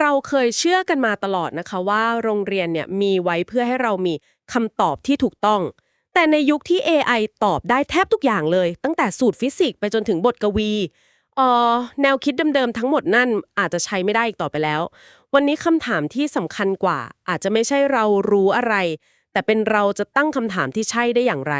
เราเคยเชื่อกันมาตลอดนะคะว่าโรงเรียนเนี่ยมีไว้เพื่อให้เรามีคำตอบที่ถูกต้อง แต่ในยุคที่ AI ตอบได้แทบทุกอย่างเลย ตั้งแต่สูตรฟิสิกส์ไปจนถึงบทกวีอ่อแนวคิดเดิมๆทั้งหมดนั่นอาจจะใช้ไม่ได้อีกต่อไปแล้ว วันนี้คำถามที่สำคัญกว่า อาจจะไม่ใช่เรารู้อะไร แต่เป็นเราจะตั้งคำถามที่ใช่ได้อย่างไร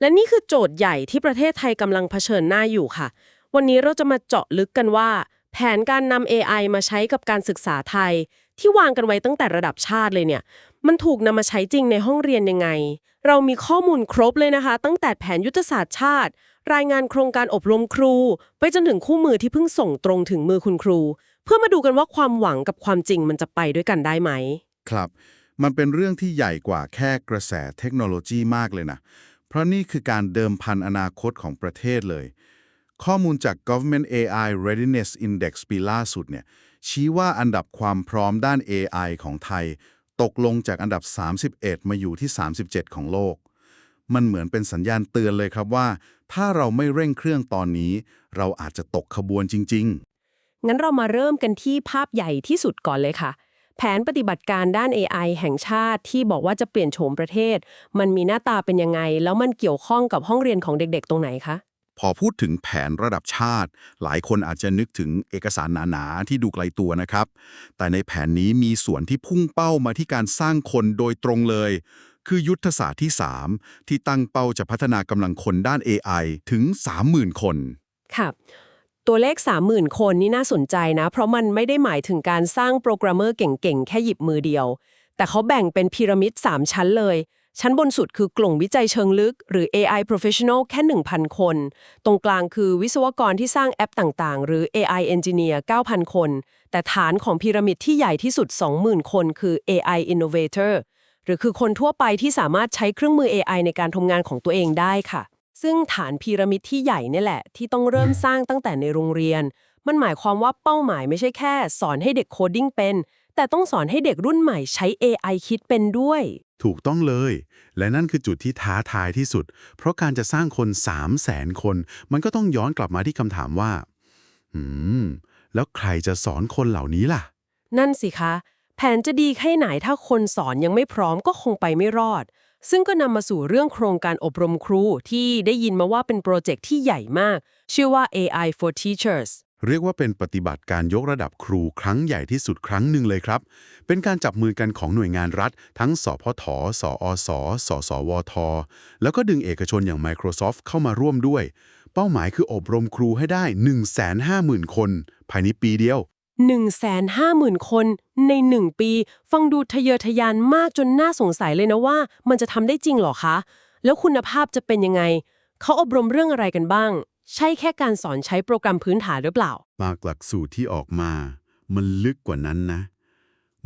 และนี่คือโจทย์ใหญ่ที่ประเทศไทยกำลังเผชิญหน้าอยู่ค่ะ วันนี้เราจะมาเจาะลึกกันว่า แผนการนำ AI มาใช้กับการศึกษาไทย ที่วางกันไว้ตั้งแต่ระดับชาติเลยเนี่ย มันถูกนำมาใช้จริงในห้องเรียนยังไง เรามีข้อมูลครบเลยนะคะ ตั้งแต่แผนยุทธศาสตร์ชาติ รายงานโครงการอบรมครู ไปจนถึงคู่มือที่เพิ่งส่งตรงถึงมือคุณครู เพื่อมาดูกันว่าความหวังกับความจริงมันจะไปด้วยกันได้ไหม ครับ มันเป็นเรื่องที่ใหญ่กว่าแค่กระแสเทคโนโลยีมากเลยนะเพราะนี่คือการเดิมพันอนาคตของประเทศเลย ข้อมูลจาก Government AI Readiness Index ปีล่าสุดเนี่ยชี้ว่าอันดับความพร้อมด้าน AI ของไทย ตกลงจากอันดับ 31 มาอยู่ที่ 37 ของโลก มันเหมือนเป็นสัญญาณเตือนเลยครับว่า ถ้าเราไม่เร่งเครื่องตอนนี้ เราอาจจะตกขบวนจริง ๆ งั้นเรามาเริ่มกันที่ภาพใหญ่ที่สุดก่อนเลยค่ะ แผนปฏิบัติการด้าน AI แห่งชาติที่บอกว่าจะเปลี่ยนโฉมประเทศ มันมีหน้าตาเป็นยังไง แล้วมันเกี่ยวข้องกับห้องเรียนของเด็กๆ ตรงไหนคะ พอพูดถึงแผนระดับชาติ หลายคนอาจจะนึกถึงเอกสารหนาๆ ที่ดูไกลตัวนะครับ แต่ในแผนนี้มีส่วนที่พุ่งเป้ามาที่การสร้างคนโดยตรงเลย คือยุทธศาสตร์ที่ 3 ที่ตั้งเป้าจะพัฒนากำลังคนด้าน AI ถึง 30,000 คนค่ะตัวเลข 30,000 คนนี่น่าสนใจนะ เพราะมันไม่ได้หมายถึงการสร้างโปรแกรมเมอร์เก่งๆ แค่หยิบมือเดียว แต่เขาแบ่งเป็นพีระมิด 3 ชั้นเลย ชั้นบนสุดคือกลุ่มวิจัยเชิงลึก หรือ AI professional แค่ 1,000 คน ตรงกลางคือวิศวกรที่สร้างแอปต่างๆ หรือ AI engineer 9,000 คน แต่ฐานของพีระมิดที่ใหญ่ที่สุด 20,000 คนคือ AI innovator หรือคือคนทั่วไปที่สามารถใช้เครื่องมือ AI ในการทำงานของตัวเองได้ค่ะ ซึ่งฐานพีระมิดที่ใหญ่เนี่ยแหละ ที่ต้องเริ่มสร้างตั้งแต่ในโรงเรียน มันหมายความว่าเป้าหมายไม่ใช่แค่ สอนให้เด็กโคดิ้งเป็น แต่ต้องสอนให้เด็กรุ่นใหม่ใช้ AI คิดเป็นด้วย ถูกต้องเลย และนั่นคือจุดที่ท้าทายที่สุด เพราะการจะสร้างคน3 0 0แสนคน มันก็ต้องย้อนกลับมาที่คำถามว่าหืม แล้วใครจะสอนคนเหล่านี้ล่ะ นั่นสิคะ แผนจะดีแค่ไหนถ้าคนสอนยังไม่พร้อมก็คงไปไม่รอด ซึ่งก็นำมาสู่เรื่องโครงการอบรมครูที่ได้ยินมาว่าเป็นโปรเจกต์ที่ใหญ่มาก ชื่อว่า AI for Teachers เรียกว่าเป็นปฏิบัติการยกระดับครูครั้งใหญ่ที่สุดครั้งหนึ่งเลยครับ เป็นการจับมือกันของหน่วยงานรัฐ ทั้งสพท สอสสสวท แล้วก็ดึงเอกชนอย่าง Microsoft เข้ามาร่วมด้วย เป้าหมายคืออบรมครูให้ได้ 150,000 คน ภายในปีเดียว 150,000 คนใน 1 ปี ฟังดูทะเยอทะยานมากจนน่าสงสัยเลยนะว่า มันจะทำได้จริงหรอคะ แล้วคุณภาพจะเป็นยังไง เขาอบรมเรื่องอะไรกันบ้าง ใช่แค่การสอนใช้โปรแกรมพื้นฐานหรือเปล่ามากหลักสูตรที่ออกมา มันลึกกว่านั้นนะ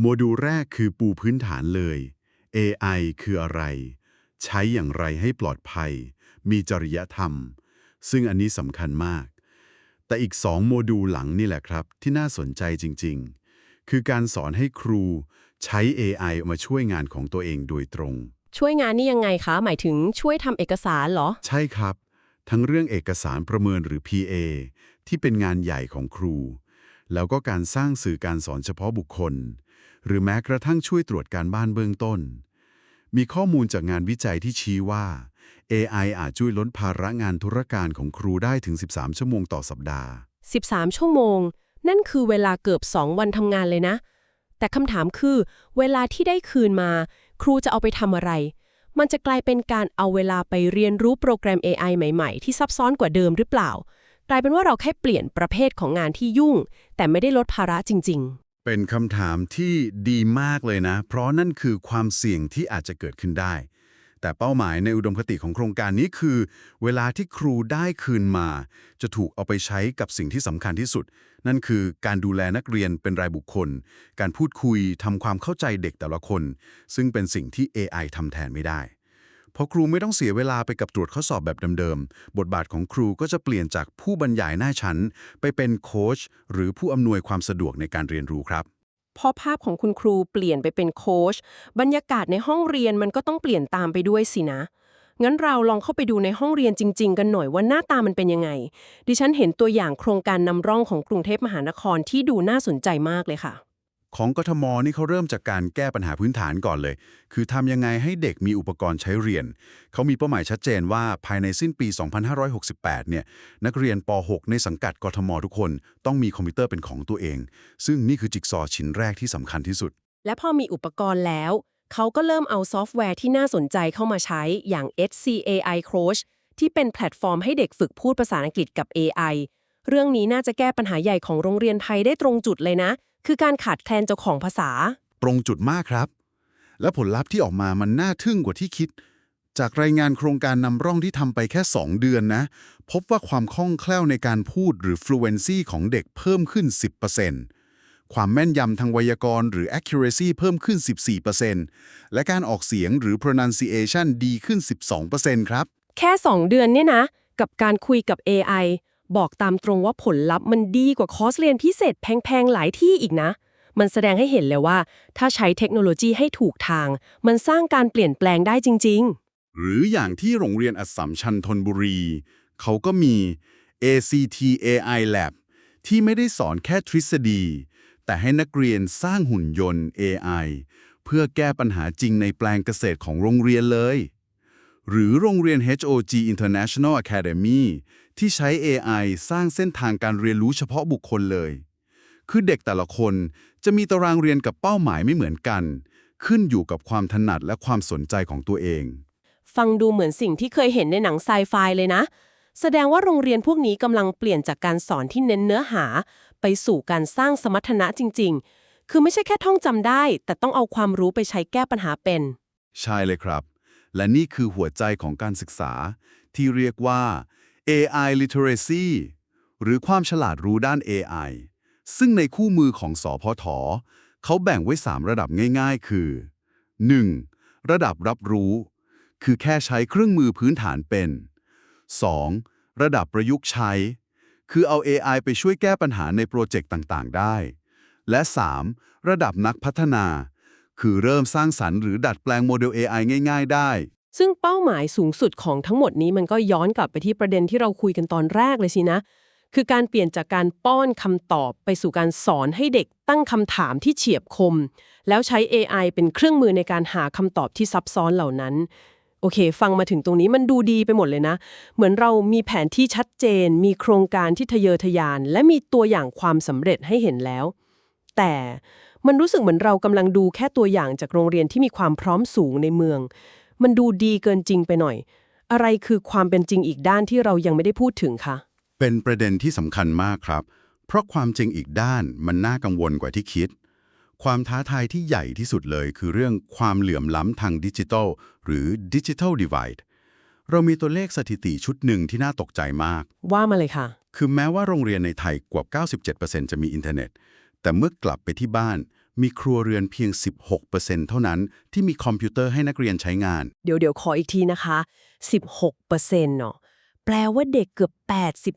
โมดูลแรกคือปูพื้นฐานเลย AI คืออะไร ใช้อย่างไรให้ปลอดภัย มีจริยธรรม ซึ่งอันนี้สำคัญมาก แต่อีกสองโมดูลหลังนี่แหละครับ ที่น่าสนใจจริง ๆ คือการสอนให้ครูใช้ AI มาช่วยงานของตัวเองโดยตรง ช่วยงานนี่ยังไงคะ หมายถึงช่วยทำเอกสารเหรอ ใช่ครับ ทั้งเรื่องเอกสารประเมินหรือ PA ที่เป็นงานใหญ่ของครู แล้วก็การสร้างสื่อการสอนเฉพาะบุคคล หรือแม้กระทั่งช่วยตรวจการบ้านเบื้องต้น มีข้อมูลจากงานวิจัยที่ชี้ว่า AI อาจช่วยลดภาระงานธุรการของครูได้ถึง 13 ชั่วโมงต่อสัปดาห์ 13 ชั่วโมง นั่นคือเวลาเกือบ 2 วันทำงานเลยนะ แต่คำถามคือ เวลาที่ได้คืนมา ครูจะเอาไปทำอะไร มันจะกลายเป็นการเอาเวลาไปเรียนรู้โปรแกรม AI ใหม่ๆ ที่ซับซ้อนกว่าเดิมหรือเปล่า กลายเป็นว่าเราแค่เปลี่ยนประเภทของงานที่ยุ่ง แต่ไม่ได้ลดภาระจริง ๆ เป็นคำถามที่ดีมากเลยนะ เพราะนั่นคือความเสี่ยงที่อาจจะเกิดขึ้นได้ แต่เป้าหมายในอุดมคติของโครงการนี้คือ เวลาที่ครูได้คืนมา จะถูกเอาไปใช้กับสิ่งที่สำคัญที่สุด นั่นคือการดูแลนักเรียนเป็นรายบุคคล การพูดคุยทำความเข้าใจเด็กแต่ละคน ซึ่งเป็นสิ่งที่ AI ทำแทนไม่ได้พอครูไม่ต้องเสียเวลาไปกับตรวจข้อสอบแบบเดิมๆ บทบาทของครูก็จะเปลี่ยนจากผู้บรรยายหน้าชั้น ไปเป็นโค้ชหรือผู้อำนวยความสะดวกในการเรียนรู้ครับ พอภาพของคุณครูเปลี่ยนไปเป็นโค้ชบรรยากาศในห้องเรียนมันก็ต้องเปลี่ยนตามไปด้วยสินะ งั้นเราลองเข้าไปดูในห้องเรียนจริง ๆ กันหน่อยว่าหน้าตามันเป็นยังไง ดิฉันเห็นตัวอย่างโครงการนำร่องของกรุงเทพมหานครที่ดูน่าสนใจมากเลยค่ะ ของกทมนี่เขาเริ่มจากการแก้ปัญหาพื้นฐานก่อนเลย คือทำยังไงให้เด็กมีอุปกรณ์ใช้เรียน เขามีเป้าหมายชัดเจนว่าภายในสิ้นปี 2568 เนี่ย นักเรียนป .6 ในสังกัดกทมทุกคน ต้องมีคอมพิวเตอร์เป็นของตัวเอง ซึ่งนี่คือจิ๊กซอว์ชิ้นแรกที่สำคัญที่สุด และพอมีอุปกรณ์แล้ว เขาก็เริ่มเอาซอฟต์แวร์ที่น่าสนใจเข้ามาใช้อย่าง HCAI Coach ที่เป็นแพลตฟอร์มให้เด็กฝึกพูดภาษาอังกฤษกับ AI เรื่องนี้น่าจะแก้ปัญหาใหญ่ของโรงเรียนไทยได้ตรงจุดเลยนะ คือการขาดแคลนเจ้าของภาษา ตรงจุดมากครับ และผลลัพธ์ที่ออกมามันน่าทึ่งกว่าที่คิด จากรายงานโครงการนำร่องที่ทำไปแค่ 2 เดือนนะ พบว่าความคล่องแคล่วในการพูดหรือ fluency ของเด็กเพิ่มขึ้น 10%ความแม่นยำทางไวยากรณ์หรือ accuracy เพิ่มขึ้น 14%และการออกเสียงหรือ pronunciation ดีขึ้น 12%ครับ แค่ 2 เดือนเนี่ยนะ กับการคุยกับ AI บอกตามตรงว่าผลลัพธ์มันดีกว่าคอร์สเรียนพิเศษแพงๆ หลายที่อีกนะ มันแสดงให้เห็นเลยว่า ถ้าใช้เทคโนโลยีให้ถูกทาง มันสร้างการเปลี่ยนแปลงได้จริง ๆ หรืออย่างที่โรงเรียนอัสสัมชัญธนบุรี เขาก็มี ACT AI Lab ที่ไม่ได้สอนแค่ทฤษฎี แต่ให้นักเรียนสร้างหุ่นยนต์ AI เพื่อแก้ปัญหาจริงในแปลงเกษตรของโรงเรียนเลย หรือโรงเรียน HOG International Academy ที่ใช้ AI สร้างเส้นทางการเรียนรู้เฉพาะบุคคลเลย คือเด็กแต่ละคนจะมีตารางเรียนกับเป้าหมายไม่เหมือนกัน ขึ้นอยู่กับความถนัดและความสนใจของตัวเองๆฟังดูเหมือนสิ่งที่เคยเห็นในหนังไซไฟเลยนะ แสดงว่าโรงเรียนพวกนี้กำลังเปลี่ยนจากการสอนที่เน้นเนื้อหา ไปสู่การสร้างสมรรถนะจริง ๆ คือไม่ใช่แค่ท่องจำได้ แต่ต้องเอาความรู้ไปใช้แก้ปัญหาเป็น ใช่เลยครับ และนี่คือหัวใจของการศึกษา ที่เรียกว่า AI literacy หรือความฉลาดรู้ด้าน AI ซึ่งในคู่มือของสอพทเขาแบ่งไว้ 3 ระดับง่ายๆ คือ 1. ระดับรับรู้ คือแค่ใช้เครื่องมือพื้นฐานเป็น 2. ระดับประยุกต์ใช้ คือเอา AI ไปช่วยแก้ปัญหาในโปรเจกต์ต่างๆ ได้ และ 3. ระดับนักพัฒนา คือเริ่มสร้างสรรค์หรือดัดแปลงโมเดล AI ง่าย ๆ ได้ ซึ่งเป้าหมายสูงสุดของทั้งหมดนี้มันก็ย้อนกลับไปที่ประเด็นที่เราคุยกันตอนแรกเลยสินะ คือการเปลี่ยนจากการป้อนคำตอบไปสู่การสอนให้เด็กตั้งคำถามที่เฉียบคม แล้วใช้ AI เป็นเครื่องมือในการหาคำตอบที่ซับซ้อนเหล่านั้นโอเค ฟังมาถึงตรงนี้มันดูดีไปหมดเลยนะ เหมือนเรามีแผนที่ชัดเจน มีโครงการที่ทะเยอทะยาน และมีตัวอย่างความสำเร็จให้เห็นแล้ว แต่มันรู้สึกเหมือนเรากำลังดูแค่ตัวอย่างจากโรงเรียนที่มีความพร้อมสูงในเมือง มันดูดีเกินจริงไปหน่อย อะไรคือความเป็นจริงอีกด้านที่เรายังไม่ได้พูดถึงคะเป็นประเด็นที่สำคัญมากครับ เพราะความจริงอีกด้านมันน่ากังวลกว่าที่คิด ความท้าทายที่ใหญ่ที่สุดเลยคือเรื่องความเหลื่อมล้ำทางดิจิทัล หรือ Digital Divide เรามีตัวเลขสถิติชุดหนึ่งที่น่าตกใจมาก ว่ามาเลยค่ะ คือแม้ว่าโรงเรียนในไทยกว่า 97%จะมีอินเทอร์เน็ต แต่เมื่อกลับไปที่บ้าน มีครัวเรือนเพียง 16%เท่านั้นที่มีคอมพิวเตอร์ให้นักเรียนใช้งาน เดี๋ยวเดี๋ยวขออีกทีนะคะ 16%เนาะแปลว่าเด็กเกือบ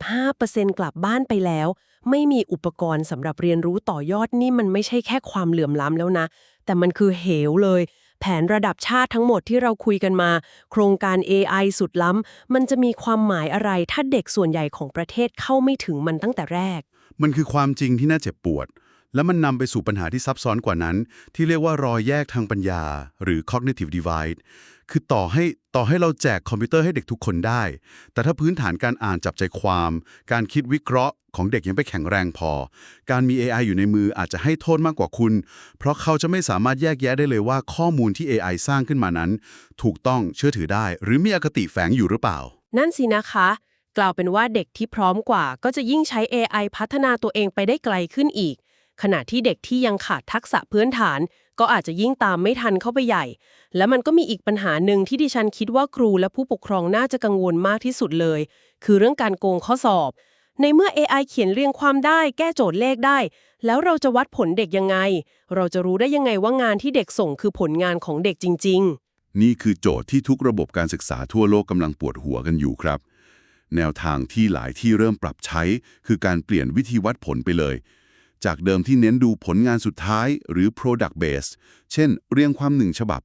85%กลับบ้านไปแล้ว ไม่มีอุปกรณ์สำหรับเรียนรู้ต่อยอดนี่มันไม่ใช่แค่ความเหลื่อมล้ำแล้วนะ แต่มันคือเหวเลย แผนระดับชาติทั้งหมดที่เราคุยกันมา โครงการ AI สุดล้ำ มันจะมีความหมายอะไรถ้าเด็กส่วนใหญ่ของประเทศเข้าไม่ถึงมันตั้งแต่แรก มันคือความจริงที่น่าเจ็บปวด และมันนำไปสู่ปัญหาที่ซับซ้อนกว่านั้น ที่เรียกว่ารอยแยกทางปัญญา หรือ cognitive divide คือต่อให้ต่อให้เราแจกคอมพิวเตอร์ให้เด็กทุกคนได้ แต่ถ้าพื้นฐานการอ่านจับใจความ การคิดวิเคราะห์ของเด็กยังไม่แข็งแรงพอ การมี AI อยู่ในมืออาจจะให้โทษมากกว่าคุณ เพราะเขาจะไม่สามารถแยกแยะได้เลยว่าข้อมูลที่ AI สร้างขึ้นมานั้น ถูกต้องเชื่อถือได้ หรือมีอคติแฝงอยู่หรือเปล่า นั่นสินะคะ กล่าวเป็นว่าเด็กที่พร้อมกว่า ก็จะยิ่งใช้ AI พัฒนาตัวเองไปได้ไกลขึ้นอีก ขณะที่เด็กที่ยังขาดทักษะพื้นฐาน ก็อาจจะยิ่งตามไม่ทันเข้าไปใหญ่ และมันก็มีอีกปัญหาหนึ่งที่ดิฉันคิดว่าครูและผู้ปกครองน่าจะกังวลมากที่สุดเลย คือเรื่องการโกงข้อสอบ ในเมื่อ AI เขียนเรียงความได้ แก้โจทย์เลขได้ แล้วเราจะวัดผลเด็กยังไง เราจะรู้ได้ยังไงว่างานที่เด็กส่งคือผลงานของเด็กจริง ๆ นี่คือโจทย์ที่ทุกระบบการศึกษาทั่วโลกกำลังปวดหัวกันอยู่ครับแนวทางที่หลายที่เริ่มปรับใช้ คือการเปลี่ยนวิธีวัดผลไปเลย จากเดิมที่เน้นดูผลงานสุดท้ายหรือ product based เช่น เรียงความหนึ่งฉบับ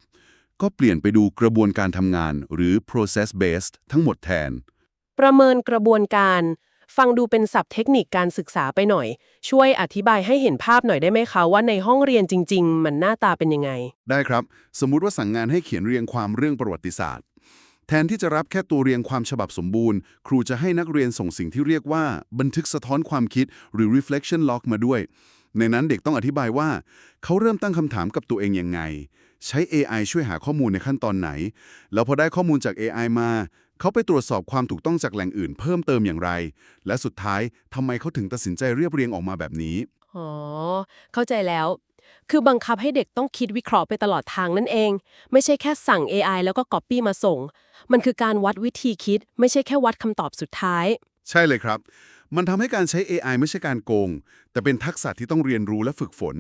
ก็เปลี่ยนไปดูกระบวนการทำงานหรือ process based ทั้งหมดแทน ประเมินกระบวนการ ฟังดูเป็นศัพท์เทคนิคการศึกษาไปหน่อย ช่วยอธิบายให้เห็นภาพหน่อยได้ไหมคะว่าในห้องเรียนจริง ๆ มันหน้าตาเป็นยังไง ได้ครับ สมมุติว่าสั่งงานให้เขียนเรียงความเรื่องประวัติศาสตร์ แทนที่จะรับแค่ตัวเรียงความฉบับสมบูรณ์ ครูจะให้นักเรียนส่งสิ่งที่เรียกว่า บันทึกสะท้อนความคิดหรือ reflection log มาด้วย ในนั้นเด็กต้องอธิบายว่า เขาเริ่มตั้งคำถามกับตัวเองยังไง ใช้ AI ช่วยหาข้อมูลในขั้นตอนไหน แล้วพอได้ข้อมูลจาก AI มา เขาไปตรวจสอบความถูกต้องจากแหล่งอื่น เพิ่มเติมอย่างไร และสุดท้ายทำไมเขาถึงตัดสินใจเรียบเรียงออกมาแบบนี้อ๋อเข้าใจแล้ว คือบังคับให้เด็กต้องคิดวิเคราะห์ไปตลอดทางนั่นเอง ไม่ใช่แค่สั่ง AI แล้วก็ Copy มาส่ง มันคือการวัดวิธีคิด ไม่ใช่แค่วัดคำตอบสุดท้าย ใช่เลยครับ มันทำให้การใช้ AI ไม่ใช่การโกง แต่เป็นทักษะที่ต้องเรียนรู้และฝึกฝน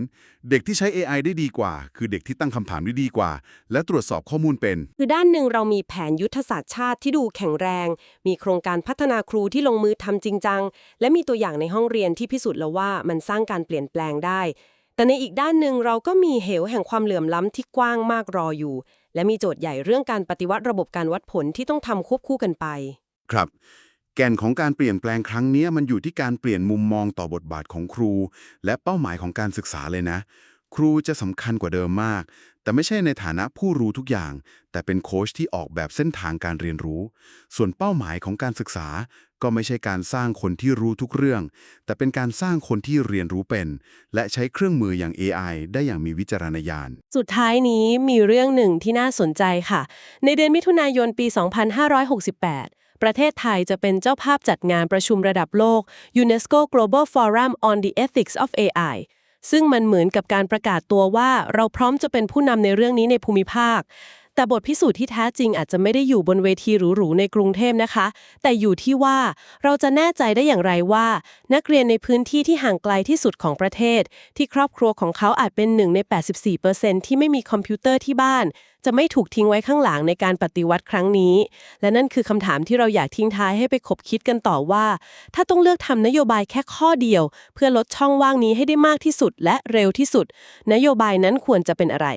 เด็กที่ใช้ AI ได้ดีกว่า คือเด็กที่ตั้งคำถามได้ดีกว่า และตรวจสอบข้อมูลเป็น คือด้านหนึ่งเรามีแผนยุทธศาสตร์ชาติที่ดูแข็งแรง มีโครงการพัฒนาครูที่ลงมือทำจริงจัง และมีตัวอย่างในห้องเรียนที่พิสูจน์แล้วว่ามันสร้างการเปลี่ยนแปลงได้ แต่ในอีกด้านหนึ่งเราก็มีเหวแห่งความเหลื่อมล้ำที่กว้างมากรออยู่ และมีโจทย์ใหญ่เรื่องการปฏิวัติระบบการวัดผลที่ต้องทำควบคู่กันไป ครับ แก่นของการเปลี่ยนแปลงครั้งนี้มันอยู่ที่การเปลี่ยนมุมมองต่อบทบาทของครู และเป้าหมายของการศึกษาเลยนะ ครูจะสำคัญกว่าเดิมมาก แต่ไม่ใช่ในฐานะผู้รู้ทุกอย่าง แต่เป็นโค้ชที่ออกแบบเส้นทางการเรียนรู้ ส่วนเป้าหมายของการศึกษา ก็ไม่ใช่การสร้างคนที่รู้ทุกเรื่อง แต่เป็นการสร้างคนที่เรียนรู้เป็น และใช้เครื่องมืออย่าง AI ได้อย่างมีวิจารณญาณ สุดท้ายนี้มีเรื่องหนึ่งที่น่าสนใจค่ะ ในเดือนมิถุนายนปี 2568ประเทศไทยจะเป็นเจ้าภาพจัดงานประชุมระดับโลก UNESCO Global Forum on the Ethics of AI ซึ่งมันเหมือนกับการประกาศตัวว่าเราพร้อมจะเป็นผู้นำในเรื่องนี้ในภูมิภาค แต่บทพิสูจน์ที่แท้จริงอาจจะไม่ได้อยู่บนเวทีหรูๆในกรุงเทพนะคะ แต่อยู่ที่ว่าเราจะแน่ใจได้อย่างไรว่า นักเรียนในพื้นที่ที่ห่างไกลที่สุดของประเทศ ที่ครอบครัวของเขาอาจเป็นหนึ่งใน 84%ที่ไม่มีคอมพิวเตอร์ที่บ้าน จะไม่ถูกทิ้งไว้ข้างหลังในการปฏิวัติครั้งนี้ และนั่นคือคำถามที่เราอยากทิ้งท้ายให้ไปคบคิดกันต่อว่า ถ้าต้องเลือกทำนโยบายแค่ข้อเดียว เพื่อลดช่องว่างนี้ให้ได้มากที่สุดและเร็วที่สุด นโยบายนั้นควรจะเป็นอะไร